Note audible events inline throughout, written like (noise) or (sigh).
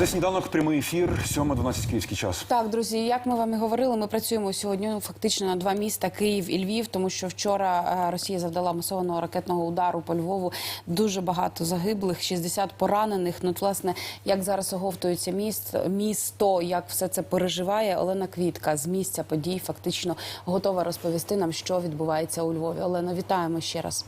Це сніданок, прямий ефір, 7.12 київський час. Так, друзі, як ми вам і говорили, ми працюємо сьогодні ну, фактично на два міста Київ і Львів, тому що вчора е, Росія завдала масованого ракетного удару по Львову. Дуже багато загиблих, 60 поранених. Ну, власне, як зараз оговтується міст, місто, як все це переживає. Олена Квітка з місця подій фактично готова розповісти нам, що відбувається у Львові. Олена, вітаємо ще раз.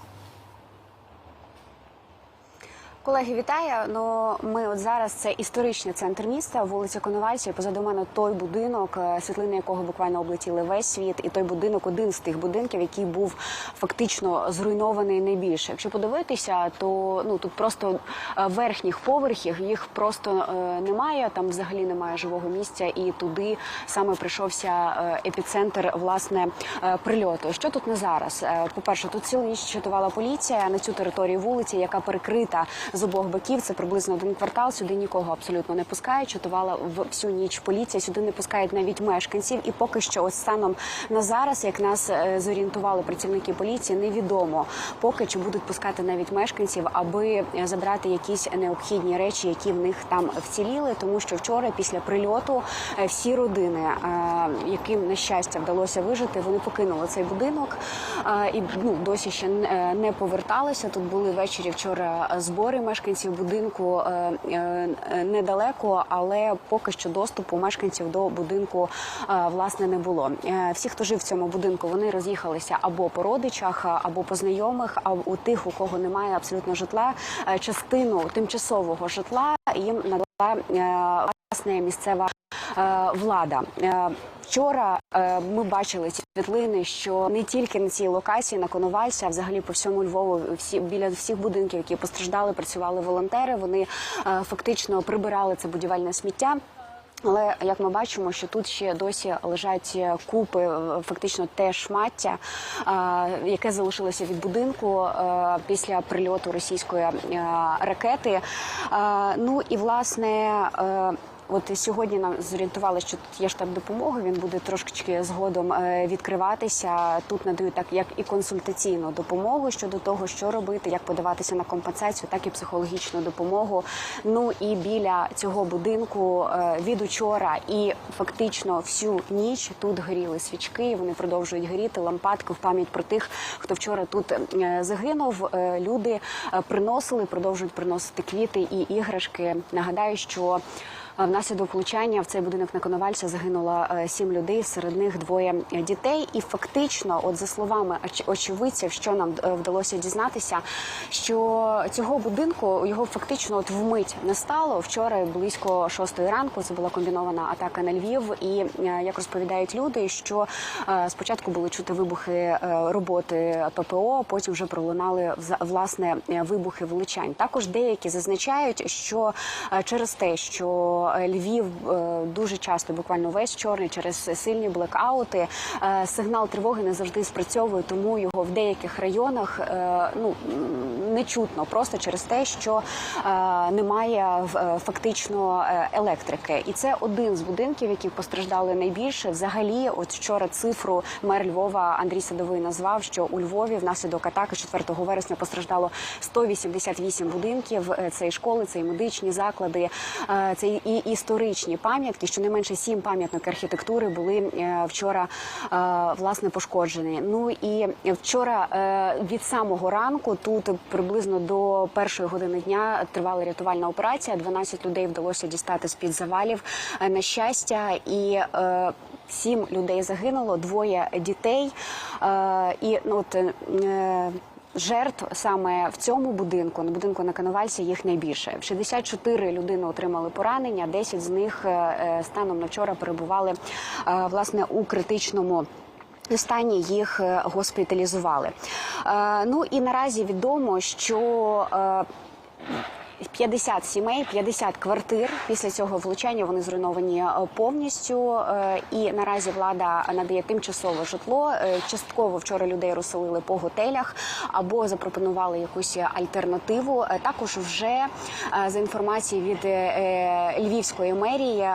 Колеги, вітаю. Ну ми от зараз це історичний центр міста, вулиця Коновальця. Позаду мене той будинок, е, світлини якого буквально облетіли весь світ, і той будинок один з тих будинків, який був фактично зруйнований найбільше. Якщо подивитися, то ну тут просто е, верхніх поверхів їх просто е, немає. Там взагалі немає живого місця, і туди саме прийшовся е, епіцентр власне прильоту. Що тут на зараз? По перше, тут цілу ніч чатувала поліція на цю територію вулиці, яка перекрита з обох боків. Це приблизно один квартал. Сюди нікого абсолютно не пускають. Чатувала всю ніч поліція. Сюди не пускають навіть мешканців. І поки що, ось станом на зараз, як нас е, зорієнтували працівники поліції, невідомо поки чи будуть пускати навіть мешканців, аби е, забрати якісь необхідні речі, які в них там вціліли. Тому що вчора, після прильоту, е, всі родини, яким на щастя вдалося вижити, вони покинули цей будинок і ну досі ще не поверталися. Тут були ввечері вчора збори мешканців будинку е, е, недалеко, але поки що доступу мешканців до будинку е, власне не було. Всі, хто жив в цьому будинку, вони роз'їхалися або по родичах, або по знайомих. А у тих, у кого немає абсолютно житла, частину тимчасового житла їм надала е, власне місцева е, влада. Е, Вчора ми бачили ці світлини, що не тільки на цій локації на Коновальці, а взагалі по всьому Львову, всі біля всіх будинків, які постраждали, працювали волонтери. Вони фактично прибирали це будівельне сміття. Але як ми бачимо, що тут ще досі лежать купи, е, фактично те шмаття, е, яке залишилося від будинку е, після прильоту російської е, ракети. Е, Ну і власне. От сьогодні нам зорієнтували, що тут є штаб допомоги. Він буде трошки згодом е, відкриватися. Тут надають так як і консультаційну допомогу щодо того, що робити, як подаватися на компенсацію, так і психологічну допомогу. Ну і біля цього будинку е, від учора і фактично всю ніч тут горіли свічки. Вони продовжують горіти лампадки в пам'ять про тих, хто вчора тут е, загинув. Люди приносили, продовжують приносити квіти і іграшки. Нагадаю, що Внаслідок влучання в цей будинок на Коновальця загинуло е, сім людей, серед них двоє дітей. І фактично, от за словами оч- очевидців, що нам е, вдалося дізнатися, що цього будинку його фактично от вмить не стало. Вчора близько шостої ранку це була комбінована атака на Львів. І е, як розповідають люди, що е, спочатку були чути вибухи е, роботи ППО, потім вже пролунали власне е, вибухи влучань. Також деякі зазначають, що е, через те, що е, Львів е, дуже часто, буквально весь чорний, через сильні блекаути, е, сигнал тривоги не завжди спрацьовує, тому його в деяких районах ну не чутно, просто через те, що немає фактично електрики. І це один з будинків, які постраждали найбільше. Взагалі, от вчора цифру мер Львова Андрій Садовий назвав, що у Львові внаслідок атаки 4 вересня постраждало 188 будинків. Це і школи, це і медичні заклади, це і історичні пам'ятки. Щонайменше сім пам'яток архітектури були е, вчора е, власне пошкоджені. Ну і вчора е, від самого ранку тут приблизно до першої години дня тривала рятувальна операція. 12 людей вдалося дістати з під завалів. На щастя, і сім людей загинуло, двоє дітей. І ну от. Жертв саме в цьому будинку, на будинку на Коновальці, їх найбільше. 64 людини отримали поранення. 10 з них е, е, станом на вчора перебували е, власне у критичному. Стані їх госпіталізували. Ну і наразі відомо, що 50 сімей, 50 квартир після цього влучання вони зруйновані е, повністю. Е, І наразі влада надає тимчасове житло. Е, Частково вчора людей розселили по готелях або запропонували якусь альтернативу. Також вже за інформацією від Львівської мерії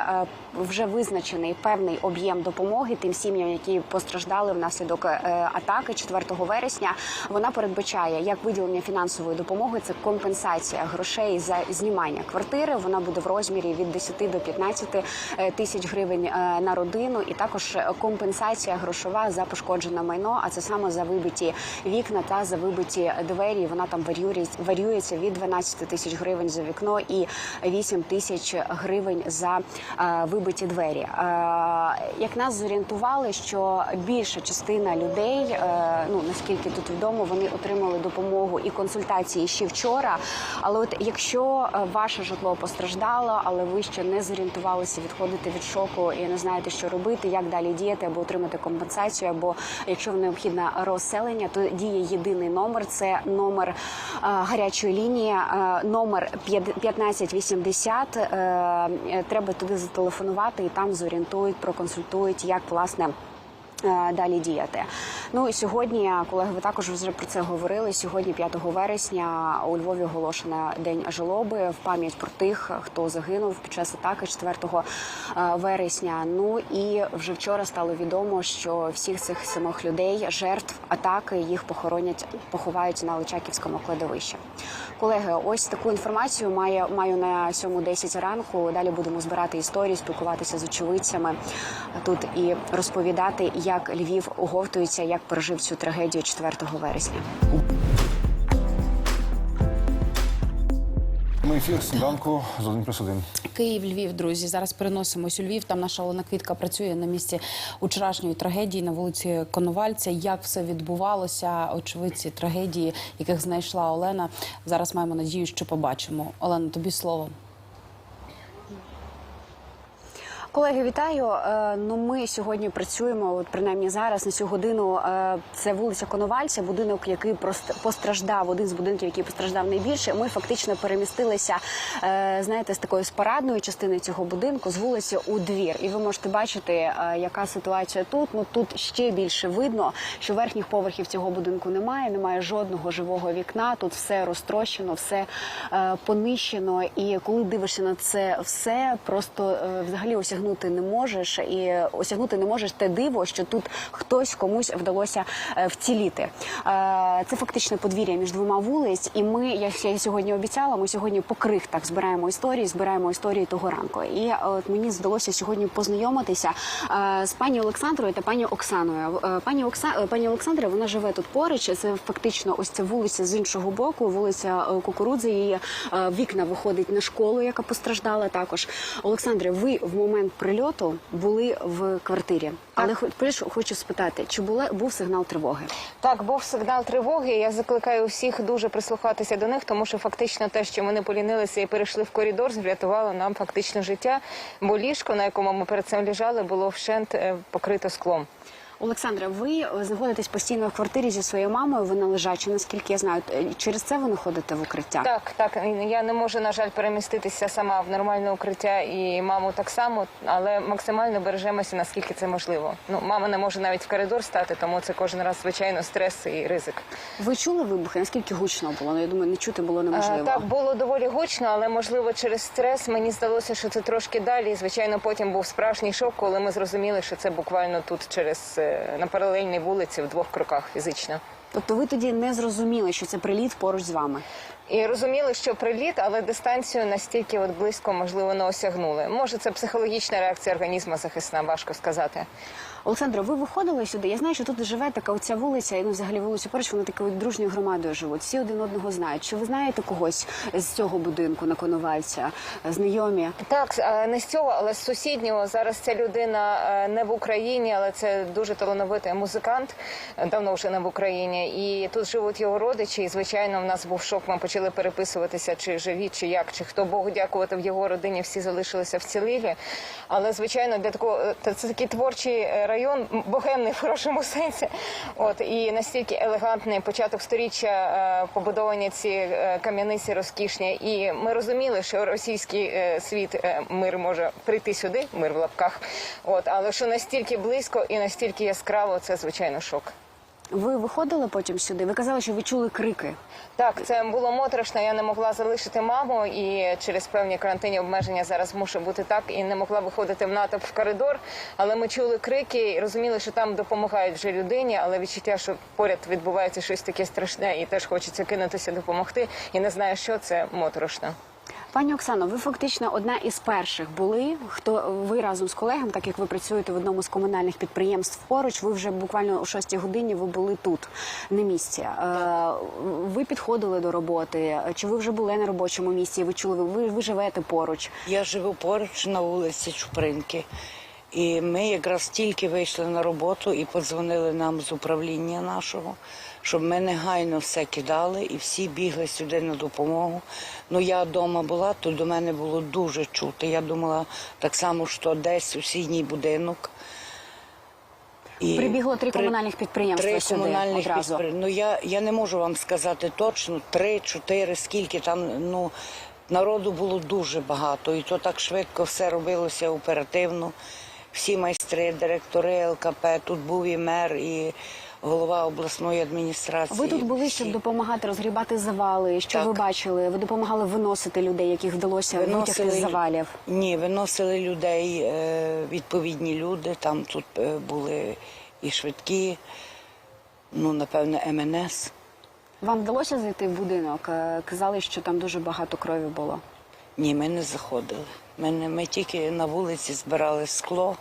вже визначений певний об'єм допомоги тим сім'ям, які постраждали внаслідок атаки 4 вересня. Вона передбачає як виділення фінансової допомоги, це компенсація грошей грошей знімання квартири. Вона буде в розмірі від 10 до 15 е, тисяч гривень е, на родину, і також е, компенсація грошова за пошкоджене майно. А це саме за вибиті вікна та за вибиті двері. Вона там варіюється від 12 тисяч гривень за вікно і 8 тисяч гривень за вибиті двері. Як нас зорієнтували, що більша частина людей, ну наскільки тут відомо, вони отримали допомогу і консультації ще вчора. Але от якщо е, ваше житло постраждало, але ви ще не зорієнтувалися, відходите від шоку і не знаєте, що робити, як далі діяти, або отримати компенсацію, або якщо необхідне розселення, то діє єдиний номер. Це номер е, гарячої лінії, е, номер 1580. Е, е, Треба туди зателефонувати і там зорієнтують, проконсультують, як власне. Е, Далі діяти. Ну і сьогодні, колеги, ви також вже про це говорили. Сьогодні, 5 вересня, у Львові оголошено день жалоби в пам'ять про тих, хто загинув під час атаки 4 е, вересня. Ну і вже вчора стало відомо, що всіх цих самих людей, жертв атаки, їх похоронять, поховають на Личаківському кладовищі. Колеги, ось таку інформацію маю, маю на 7.10 ранку. Далі будемо збирати історії, спілкуватися з очевидцями тут і розповідати, як Львів оговтується, як пережив цю трагедію 4 вересня. Ми ефір сніданку з 1 плюс 1. Київ, Львів, друзі. Зараз переносимось у Львів. Там наша Олена Квітка працює на місці вчорашньої трагедії на вулиці Коновальця. Як все відбувалося? Очевидці трагедії, яких знайшла Олена. Зараз маємо надію, що побачимо. Олена, тобі слово. Колеги, вітаю. Е, Ну, ми сьогодні працюємо, от принаймні зараз на цю годину. е, Це вулиця Коновальця, будинок, який постраждав, один з будинків, який постраждав найбільше. Ми фактично перемістилися, е, знаєте, з такої з парадної частини цього будинку з вулиці у двір. І ви можете бачити, яка ситуація тут. Ну тут ще більше видно, що верхніх поверхів цього будинку немає, немає жодного живого вікна. Тут все розтрощено, все понищено. І коли дивишся на це все, просто взагалі осягнути не можеш, і осягнути не можеш те диво, що тут хтось комусь вдалося е, вціліти. Е, Це фактично подвір'я між двома вулиць. І ми, як я сьогодні обіцяла, ми сьогодні по крихтах збираємо історії, збираємо історії того ранку. І е, от мені здалося сьогодні познайомитися з пані Олександрою та пані Оксаною. Пані Окса... пані Олександра, вона живе тут поруч. Це фактично ось ця вулиця з іншого боку, вулиця Кукурудзи. Її вікна виходить на школу, яка постраждала також. Олександре, ви в момент прильоту були в квартирі, але хоч хочу спитати, чи була був сигнал тривоги? Так, був сигнал тривоги. Я закликаю всіх дуже прислухатися до них, тому що фактично те, що ми не полінилися і перейшли в коридор, врятувало нам фактично життя. Бо ліжко, на якому ми перед цим лежали, було вщент е, покрито склом. Олександра, ви знаходитесь постійно в квартирі зі своєю мамою. Вона лежача, наскільки я знаю. Е, Через це ви не ходите в укриття? Так, так я не можу, на жаль, переміститися сама в нормальне укриття і маму так само, але максимально бережемося, наскільки це можливо. Ну, мама не може навіть в коридор стати, тому це кожен раз звичайно стрес і ризик. Ви чули вибухи? Наскільки гучно було? Ну, я думаю, не чути було неможливо. Е, Так, було доволі гучно, але можливо через стрес мені здалося, що це трошки далі. І, звичайно, потім був справжній шок, коли ми зрозуміли, що це буквально тут через е, на паралельній вулиці в двох кроках фізично. Тобто ви тоді не зрозуміли, що це приліт поруч з вами. І розуміли, що приліт, але дистанцію настільки от близько можливо не осягнули. Може, це психологічна реакція організму захисна, важко сказати. Олександра, ви виходили сюди. Я знаю, що тут живе така оця вулиця, і ну взагалі вулиця поруч, вони такою дружньою громадою живуть. Всі один одного знають. Чи ви знаєте когось з цього будинку на Коновальця? Знайомі? Так, не з цього, але з сусіднього. Зараз ця людина не в Україні, але це дуже талановитий музикант, давно вже не в Україні. І тут живуть його родичі. І звичайно, в нас був шок. Ми почали переписуватися, чи живі, чи як, чи хто Богу дякувати в його родині. Всі залишилися вцілілі. Але звичайно, для такого е, це такий творчий е, район, богемний в хорошому сенсі. От і настільки елегантний початок сторіччя е, побудовані ці е, кам'яниці розкішні. І ми розуміли, що російський е, світ мир може прийти сюди, мир в лапках. От але що настільки близько і настільки яскраво, це звичайно шок. Ви виходили потім сюди? Ви казали, що ви чули крики. Так, це було моторошно. Я не могла залишити маму, і через певні карантинні обмеження зараз мушу бути так. І не могла виходити в натовп в коридор. Але ми чули крики і розуміли, що там допомагають вже людині, але відчуття, що поряд відбувається щось таке страшне, і теж хочеться кинутися допомогти. І не знаю, що це моторошно. Пані Оксано, ви фактично одна із перших були. Хто ви разом з колегами, так як ви працюєте в одному з комунальних підприємств поруч, ви вже буквально о 6 годині ви були тут на місці. Е, Ви підходили до роботи. Чи ви вже були на робочому місці? Ви чули, ви, ви живете поруч? Я живу поруч на вулиці Чупринки. І ми якраз тільки вийшли на роботу і подзвонили нам з управління нашого, щоб ми негайно все кидали і всі бігли сюди на допомогу. Ну я вдома була, то до мене було дуже чути. Я думала так само, що десь сусідній будинок. І Прибігло три комунальних підприємства Три сюди комунальних одразу. підприємства. Ну я, я не можу вам сказати точно, три-чотири, скільки там. Ну народу було дуже багато, і то так швидко все робилося оперативно. Всі майстри, директори ЛКП, тут був і мер, і голова обласної адміністрації. Ви тут були, щоб допомагати розгрібати завали. Що Так. ви бачили? Ви допомагали виносити людей, яких вдалося витягти з завалів. Ні, виносили людей, е, відповідні люди. Там тут е, були і швидкі, ну, напевне, МНС. Вам вдалося зайти в будинок? Е, Казали, що там дуже багато крові було. Ні, ми не заходили. Ми, ми тільки на вулиці збирали скло,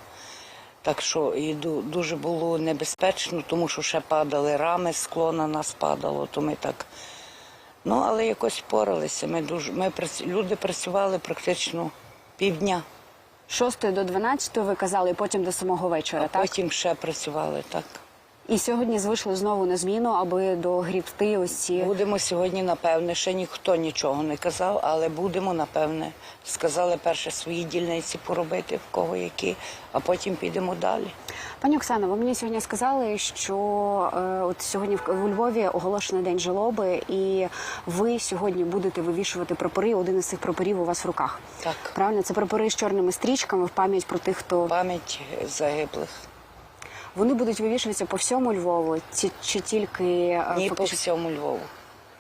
так що і дуже було небезпечно, тому що ще падали рами, скло на нас падало, то ми так. Ну, але якось впоралися. Ми дуже, ми, люди працювали практично півдня, 6 до 12 ви казали, і потім до самого вечора, а так? потім ще працювали так. І сьогодні вийшли знову на зміну, аби догрібти ось ці. Будемо сьогодні, напевне, ще ніхто нічого не казав, але будемо, напевне, сказали перше свої дільниці поробити, в кого які, а потім підемо далі. Пані Оксано, ви мені сьогодні сказали, що е, от сьогодні в, Львові оголошений день жалоби, і ви сьогодні будете вивішувати прапори. Один із цих прапорів у вас в руках. Так. Правильно, це прапори з чорними стрічками в пам'ять про тих, хто Пам'ять загиблих. Вони будуть вивішуватися по всьому Львову, чи, чи тільки е, Ні, по фактично- всьому Львову.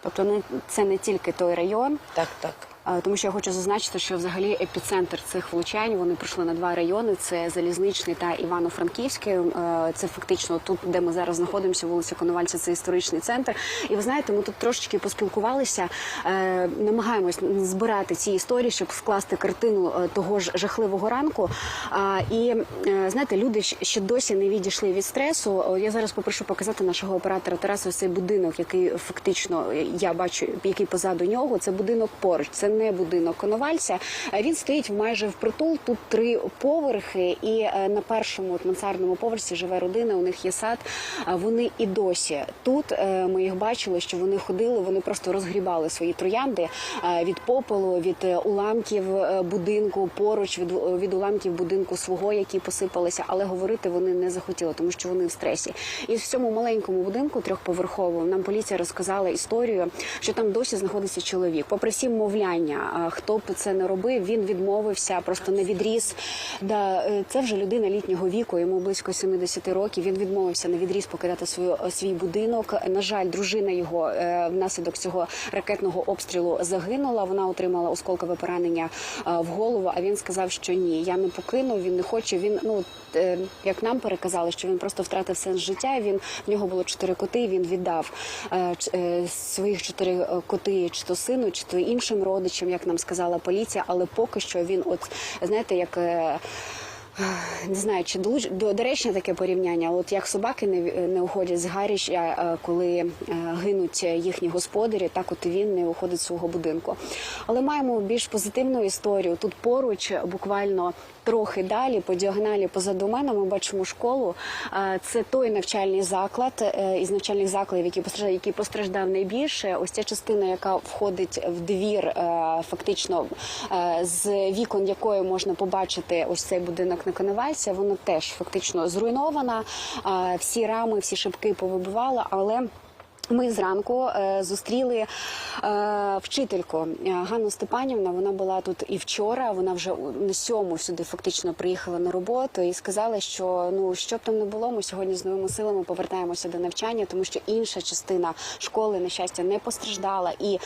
тобто не це не тільки той район. Так, так. Тому що я хочу зазначити, що взагалі епіцентр цих влучань вони прийшли на два райони: це Залізничний та Івано-Франківський. Е, Це фактично тут, де ми зараз знаходимося, вулиця Коновальця, це історичний центр. І ви знаєте, ми тут трошечки поспілкувалися, е, намагаємось збирати ці історії, щоб скласти картину е, того ж жахливого ранку. І знаєте, люди ще досі не відійшли від стресу. Я зараз попрошу показати нашого оператора Тараса цей будинок, який фактично я бачу, який позаду нього. Це будинок поруч. Це не будинок Коновальця. Е, Він стоїть майже впритул. Тут три поверхи, і е, на першому от, мансардному поверсі живе родина. У них є сад. Вони і досі тут. е, Ми їх бачили, що вони ходили. Вони просто розгрібали свої троянди від попелу, від уламків будинку поруч, від, від уламків будинку свого, які посипалися, але говорити вони не захотіли, тому що вони в стресі. І в цьому маленькому будинку трьохповерховому нам поліція розказала історію, що там досі знаходиться чоловік. Попри всі мовляння, а, хто б це не робив, він відмовився, просто не відріз. Да, е, це вже людина літнього віку, йому близько 70 років. Він відмовився на відріз покидати свою е, свій будинок. На жаль, дружина його е, внаслідок цього ракетного обстрілу загинула. Вона отримала осколкове поранення в голову. А він сказав, що ні, я не покину. Він не хоче. Він ну як нам переказали, що він просто втратив сенс життя. Він в нього було чотири коти. Він віддав своїх чотири коти, чи то сину, чи то іншим родичам, як нам сказала поліція. Але поки що він, от знаєте, як. Е, (sighs) не знаю, чи доречне таке порівняння. От як собаки не, не уходять з гарища, е, коли е, гинуть їхні господарі, так от він не уходить з свого будинку. Але маємо більш позитивну історію. Тут поруч, буквально трохи далі, по діагоналі позаду мене, ми бачимо школу. Е, Це той навчальний заклад е, із навчальних закладів, який постраждав, який постраждав найбільше. Ось ця частина, яка входить в двір, е, фактично е, з вікон якої можна побачити ось цей будинок на Коновальця, вона теж фактично зруйнована. Всі рами, всі шибки повибивала, але. Ми зранку е, зустріли е, вчительку е, Ганну Степанівну. Вона була тут і вчора. Вона вже на сьому сюди фактично приїхала на роботу і сказала, що ну що б там не було, ми сьогодні з новими силами повертаємося до навчання, тому що інша частина школи на щастя не постраждала. І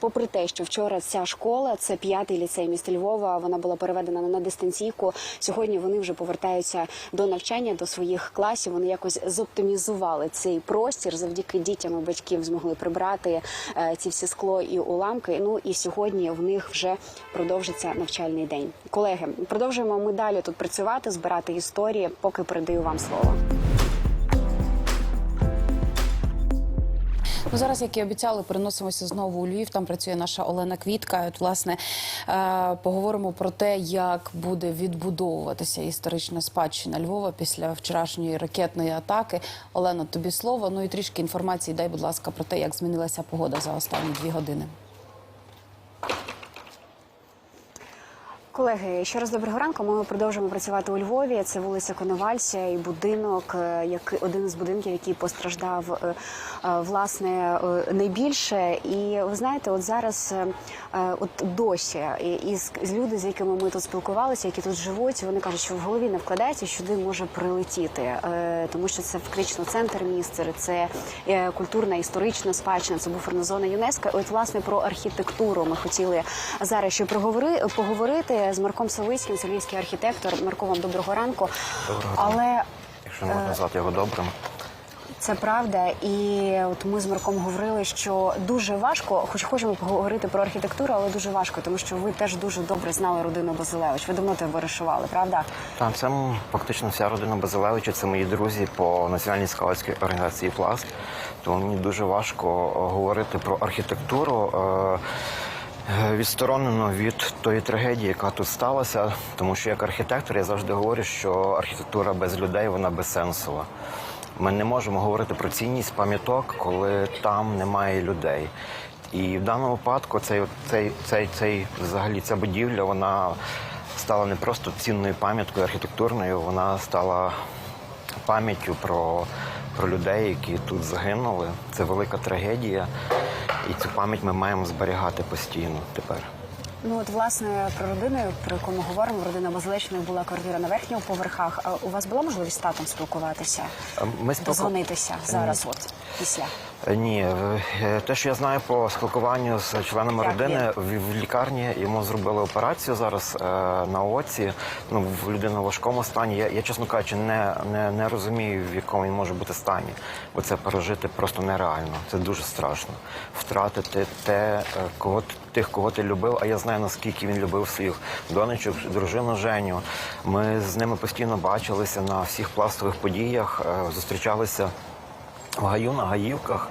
попри те, що вчора ця школа, це п'ятий ліцей міста Львова, вона була переведена на дистанційку. Сьогодні вони вже повертаються до навчання, до своїх класів. Вони якось зоптимізували цей простір завдяки дітям і батьків змогли прибрати е, ці всі скло і уламки. Ну і сьогодні в них вже продовжиться навчальний день. Колеги, продовжуємо ми далі тут працювати, збирати історії. Поки передаю вам слово. Ну, зараз, як і обіцяли, переносимося знову у Львів. Там працює наша Олена Квітка. От, власне, е, поговоримо про те, як буде відбудовуватися історична спадщина Львова після вчорашньої ракетної атаки. Олено, тобі слово. Ну і трішки інформації дай, будь ласка, про те, як змінилася погода за останні дві години. Колеги, ще раз доброго ранку. Ми продовжуємо працювати у Львові. Це вулиця Коновальця і будинок, е, як один з будинків, який постраждав е, е, власне найбільше. І ви знаєте, от зараз от досі і, з, люди, з якими ми тут спілкувалися, які тут живуть, вони кажуть, що в голові не вкладається, сюди може прилетіти, тому що це фактично центр міста, це культурна історична спадщина, це буферна зона ЮНЕСКО. От власне про архітектуру ми хотіли зараз ще проговори, поговорити з Марком Савицьким, це львівський архітектор. Марко, вам доброго ранку. Але Якщо можна назвати його добрим. це правда, і от ми з Марком говорили, що дуже важко, хоч хочемо поговорити про архітектуру, але дуже важко, тому що ви теж дуже добре знали родину Базилевич. Ви давно тебе вирішували, правда? Там це фактично вся родина Базилевича, це мої друзі по національній скаутській організації Пласт. Тому мені дуже важко е, говорити про архітектуру. е, е, Відсторонено від тої трагедії, яка тут сталася, тому що як архітектор я завжди говорю, що архітектура без людей вона безсенсова. Ми не можемо говорити про цінність пам'яток, коли там немає людей. І в даному випадку цей, цей, цей, цей взагалі ця будівля вона стала не просто цінною пам'яткою архітектурною, вона стала пам'яттю про, про людей, які тут загинули. Це велика трагедія, і цю пам'ять ми маємо зберігати постійно тепер. Ну от власне про родину, про яку ми говоримо, родина Базилечних була квартира на верхніх поверхах. А у вас була можливість з татом спілкуватися, Ми спілку- дозвонитися зараз, от після. Е, Ні, е, те, що я знаю по спілкуванню з членами Як родини, в, в лікарні йому зробили операцію зараз е, на оці. Ну в людини в важкому стані. Я, я чесно кажучи, не, не, не розумію, в якому він може бути стані, бо це пережити просто нереально. Це дуже страшно. Втратити те, е, кого тих, кого ти любив. А я знаю наскільки він любив своїх донечок, дружину Женю. Ми з ними постійно бачилися на всіх пластових подіях, е, зустрічалися в гаю на гаївках.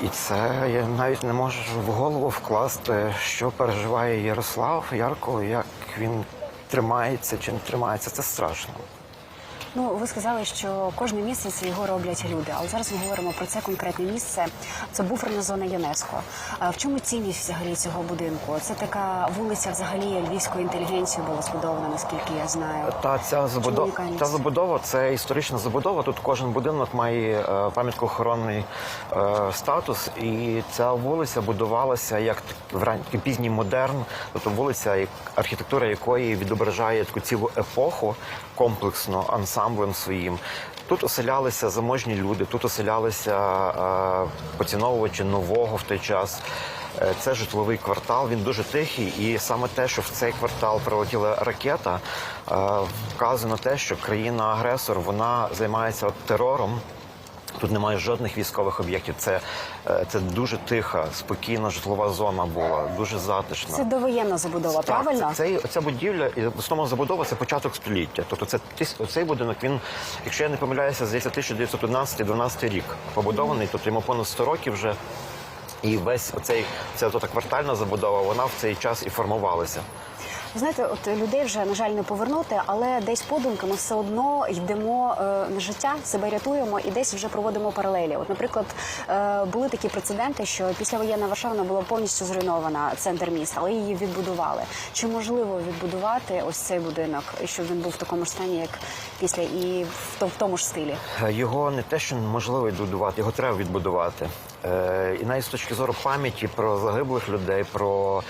І це я навіть не можу в голову вкласти, що переживає Ярослав Ярко, як він тримається чи не тримається. Це страшно. Ну, ви сказали, що кожне місце це його роблять люди. Але зараз ми говоримо про це конкретне місце. Це буферна зона ЮНЕСКО. А в чому цінність взагалі цього будинку? Це така вулиця взагалі львівської інтелігенції була збудована, наскільки я знаю. Та ця забудова, ця забудова це історична забудова. Тут кожен будинок має е, пам'яткоохоронний е, статус, і ця вулиця будувалася як в пізній модерн, тобто вулиця, архітектура якої відображає таку цілу епоху комплексно ансамблем своїм. Тут оселялися заможні люди, тут оселялися е, поціновувачі нового в той час. Е, Це житловий квартал, він дуже тихий, і саме те, що в цей квартал прилетіла ракета, е, вказує на те, що країна-агресор вона займається терором. Тут немає жодних військових об'єктів. Це, е, це дуже тиха, спокійна житлова зона була, дуже затишна. Це довоєнна забудова, Так, правильно? це, цей, ця будівля і основна забудова це початок століття. Тобто це цей будинок, він, якщо я не помиляюся, здається, 1911-12 рік побудований, тобто йому понад 100 років вже. І весь оцей ця квартальна забудова, вона в цей час і формувалася. Знаєте, от людей вже на жаль не повернути, але десь подумки ми все одно йдемо е, на життя, себе рятуємо і десь вже проводимо паралелі. От, наприклад, е, були такі прецеденти, що післявоєнна Варшава була повністю зруйнована центр міста, але її відбудували. Чи можливо відбудувати ось цей будинок, щоб він був в такому ж стані, як після, і в, в тому ж стилі? Його не те, що неможливо відбудувати, його треба відбудувати. Е, і навіть з точки зору пам'яті про загиблих людей, про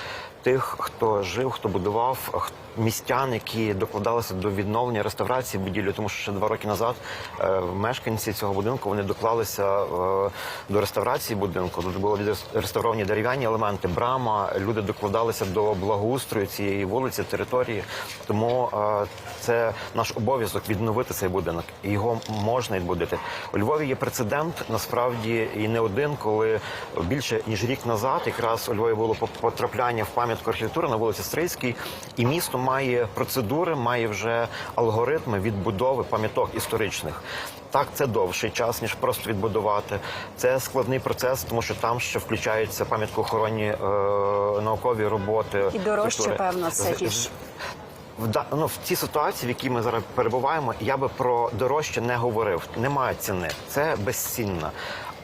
тих, хто жив, хто будував, містян, які докладалися до відновлення реставрації будівлі, тому що ще два роки назад е, мешканці цього будинку вони доклалися е, до реставрації будинку. Тут були відреставровані дерев'яні елементи, брама. Люди докладалися до благоустрою цієї вулиці, території. Тому е, це наш обов'язок відновити цей будинок. І його можна відбудити. У Львові є прецедент насправді і не один, коли більше ніж рік назад, якраз у Львові було по- потрапляння в пам'ятку архітектури на вулиці Стрийській, і місто має процедури, має вже алгоритми відбудови пам'яток історичних. Так, це довший час ніж просто відбудувати. Це складний процес, тому що там ще включаються пам'яткоохоронні е, наукові роботи. І дорожче, структури. певно, це, ніж- в, ну, в цій ситуації, в якій ми зараз перебуваємо, я би про дорожче не говорив. Немає ціни. Це безцінно.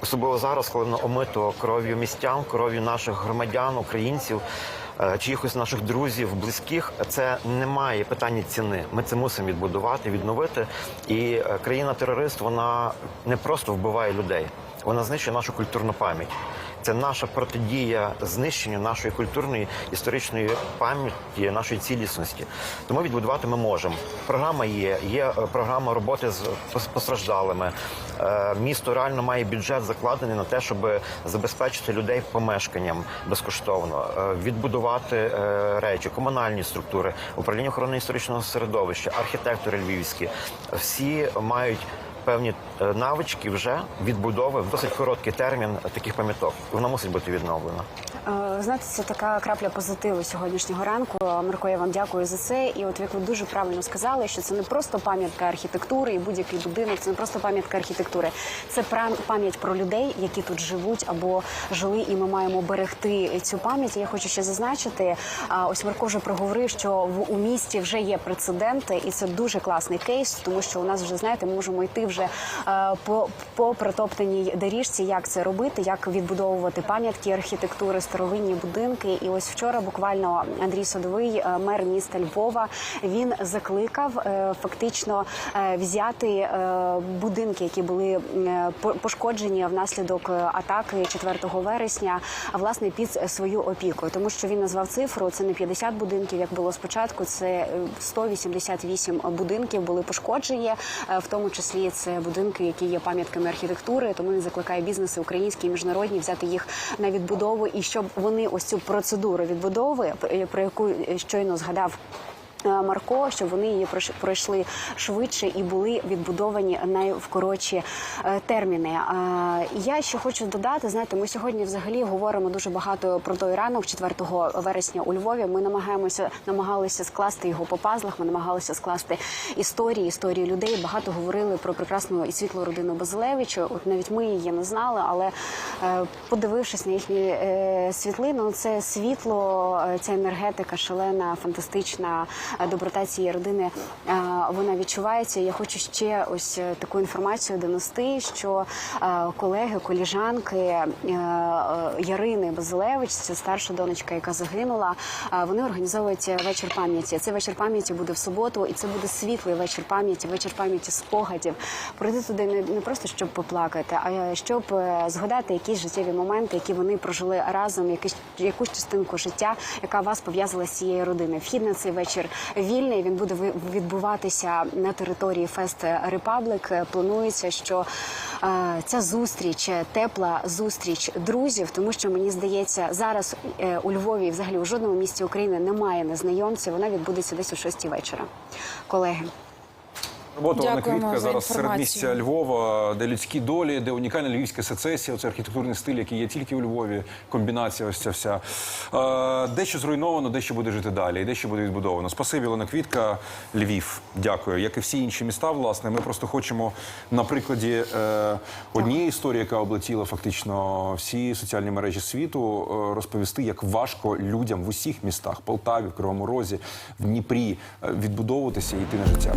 Особливо зараз, коли воно омито кров'ю містян, кров'ю наших громадян, українців, чиїхось наших друзів, близьких. Це немає питання ціни. Ми це мусимо відбудувати, відновити. І е, країна-терорист вона не просто вбиває людей, вона знищує нашу культурну пам'ять. Це наша протидія знищенню нашої культурної історичної пам'яті, нашої цілісності. Тому відбудувати ми можемо. Програма є. Є е, програма роботи з постраждалими. Е, Місто реально має бюджет закладений на те, щоб забезпечити людей помешканням безкоштовно, е, відбудувати речі, комунальні структури, управління охорони історичного середовища, архітектори львівські. Всі мають певні е, навички вже відбудови в досить короткий термін таких пам'яток. Вона мусить бути відновлена. Е, Знаєте, це така крапля позитиву сьогоднішнього ранку. Марко, я вам дякую за це. І от як ви дуже правильно сказали, що це не просто пам'ятка архітектури і будь-який будинок, це не просто пам'ятка архітектури, це пам'ять про людей, які тут живуть або жили, і ми маємо берегти цю пам'ять. Я хочу ще зазначити. Ось Марко вже проговорив, що в у місті вже є прецеденти, і це дуже класний кейс, тому що у нас вже знаєте, ми можемо йти вже е, по, по протоптаній доріжці, як це робити, як відбудовувати пам'ятки архітектури, старовинні будинки. І ось вчора буквально Андрій Садовий, е, мер міста Львова, він закликав е, фактично е, взяти будинки, які були пошкоджені внаслідок атаки 4 вересня, власне під свою опіку, тому що він назвав цифру. Це не 50 будинків, як було спочатку. Це е, 188 будинків були пошкоджені, в тому числі це будинки, які є пам'ятками архітектури. Тому він закликає бізнеси українські і міжнародні взяти їх на відбудову, і щоб вони ось цю процедуру відбудови, про- про яку щойно згадав. Е, Марко, щоб вони її пройшли швидше і були відбудовані найвкоротші е, терміни. Е, Я ще хочу додати, знаєте, ми сьогодні взагалі говоримо дуже багато про той ранок 4 вересня у Львові. Ми намагаємося намагалися скласти його по пазлах. Ми намагалися скласти історії, історії людей. Багато говорили про прекрасну і світлу родину Базилевича. От навіть ми її не знали, але подивившись на їхні світлини, ну, це світло, ця енергетика шалена, фантастична доброта цієї родини. е, Вона відчувається. Я хочу ще ось е, таку інформацію донести, що е, колеги, коліжанки е, е, Ярини Базилевич, це старша донечка, яка загинула. е, Вони організовують вечір пам'яті. Цей вечір пам'яті буде в суботу, і це буде світлий вечір пам'яті, вечір пам'яті спогадів. Прийти туди не, не просто щоб поплакати, а щоб е, згадати якісь життєві моменти, які вони прожили разом, якусь частинку життя, яка вас пов'язала з цією родиною. Вхід на цей вечір вільний. Він буде відбуватися на території Фест Репаблик. Планується, що е, ця зустріч, е, тепла зустріч друзів, тому що мені здається, зараз е, у Львові, взагалі у жодному місті України немає незнайомців. Вона відбудеться десь о 6 вечора. Колеги. Робота Квітка зараз серед місця Львова, де людські долі, де унікальна львівська сецесія, оце архітектурний стиль, який є тільки у Львові, комбінація ось ця вся. Е, дещо зруйновано, дещо буде жити далі, і дещо буде відбудовано. Спасибі, Олена Квітка, Львів. Дякую. Як і всі інші міста, власне, ми просто хочемо на прикладі е, однієї історії, яка облетіла фактично всі соціальні мережі світу, е, розповісти, як важко людям в усіх містах Полтаві, в Кривому Розі, в Дніпрі відбудовуватися і йти на життя.